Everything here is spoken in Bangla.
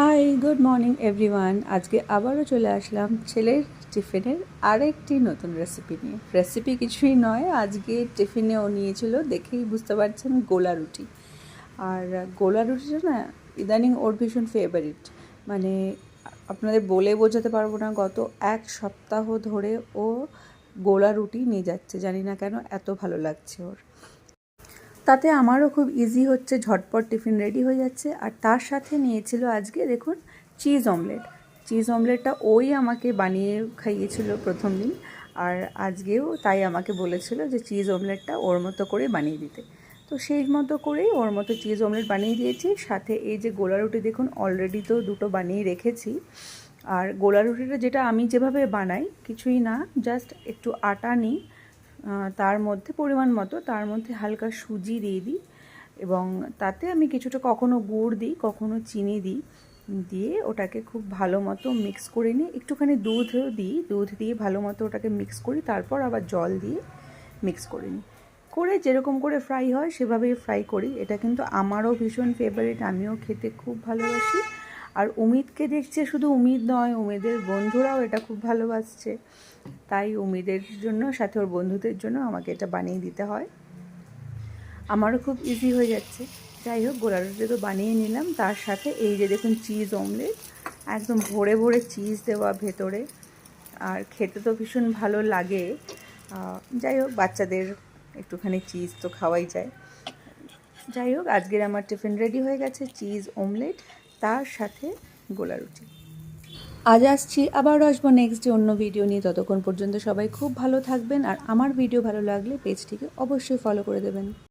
হাই গুড মর্নিং এভরিওয়ান আজকে আবারও চলে আসলাম ছেলের টিফিনের আরেকটি নতুন রেসিপি নিয়ে। রেসিপি কিছুই নয়, আজকে টিফিনে ও নিয়েছিল দেখেই বুঝতে পারছেন গোলা রুটি। আর গোলা রুটিটা না ইদানিং ওর ভীষণ ফেভারিট মানে আপনাদের বলে বোঝাতে পারব না, গত এক সপ্তাহ ধরে ও গোলা রুটি নিয়ে যাচ্ছে, জানি না কেন এত ভালো লাগছে ওর। তাতে আমারও খুব ইজি হচ্ছে, ঝটপট টিফিন রেডি হয়ে যাচ্ছে। আর তার সাথে নিয়েছিল আজকে, দেখুন চিজ অমলেট চিজ অমলেটটা ওই আমাকে বানিয়ে খাইয়েছিল প্রথম দিন, আর আজকেও তাই আমাকে বলেছিল যে চিজ অমলেটটা ওর মতো করে বানিয়ে দিতে। তো সেই মতো করেই ওর মতো চিজ অমলেট বানিয়ে দিয়েছি। সাথে এই যে গোলা রুটি, দেখুন অলরেডি তো দুটো বানিয়ে রেখেছি। আর গোলা রুটিটা যেটা আমি যেভাবে বানাই, কিছুই না জাস্ট একটু আটা নিই। তার মধ্যে, পরিমাণ মতো, তার মধ্যে হালকা সুজি দিয়ে দিই এবং তাতে আমি কিছুটা কখনো গুড় দিই, কখনো চিনি দিই, দিয়ে ওটাকে খুব ভালো মতো মিক্স করে নিই। একটুখানি দুধও দিই, দুধ দিয়ে ভালো মতো ওটাকে মিক্স করি, তারপর আবার জল দিয়ে মিক্স করে নিই। করে যেরকম করে ফ্রাই হয়, সেভাবেই ফ্রাই করি। এটা কিন্তু আমারও ভীষণ ফেভারিট আমিও খেতে খুব ভালোবাসি। আর উমিদকে দেখছে শুধু উমিদ নয়, উমিদের বন্ধুরাও এটা খুব ভালোবাসছে। তাই উমিদের জন্য, সাথে ওর বন্ধুদের জন্য আমাকে এটা বানিয়ে দিতে হয়। আমারও খুব ইজি হয়ে যাচ্ছে। যাই হোক, গোলা তো বানিয়ে নিলাম। তার সাথে এই যে দেখুন চিজ অমলেট একদম ভরে ভরে চিজ দেওয়া ভেতরে। আর খেতে তো ভীষণ ভালো লাগে। যাই হোক, বাচ্চাদের একটুখানি চিজ তো খাওয়াই যায়। যাই হোক, আজকের আমার টিফিন রেডি হয়ে গেছে চিজ অমলেট তার সাথে গোলা রুটি। আজ আসছি আবার আসব নেক্সট ডে অন্য ভিডিও নিয়ে। ততক্ষণ পর্যন্ত সবাই খুব ভালো থাকবেন, আর আমার ভিডিও ভালো লাগলে পেজটিকে অবশ্যই ফলো করে দেবেন।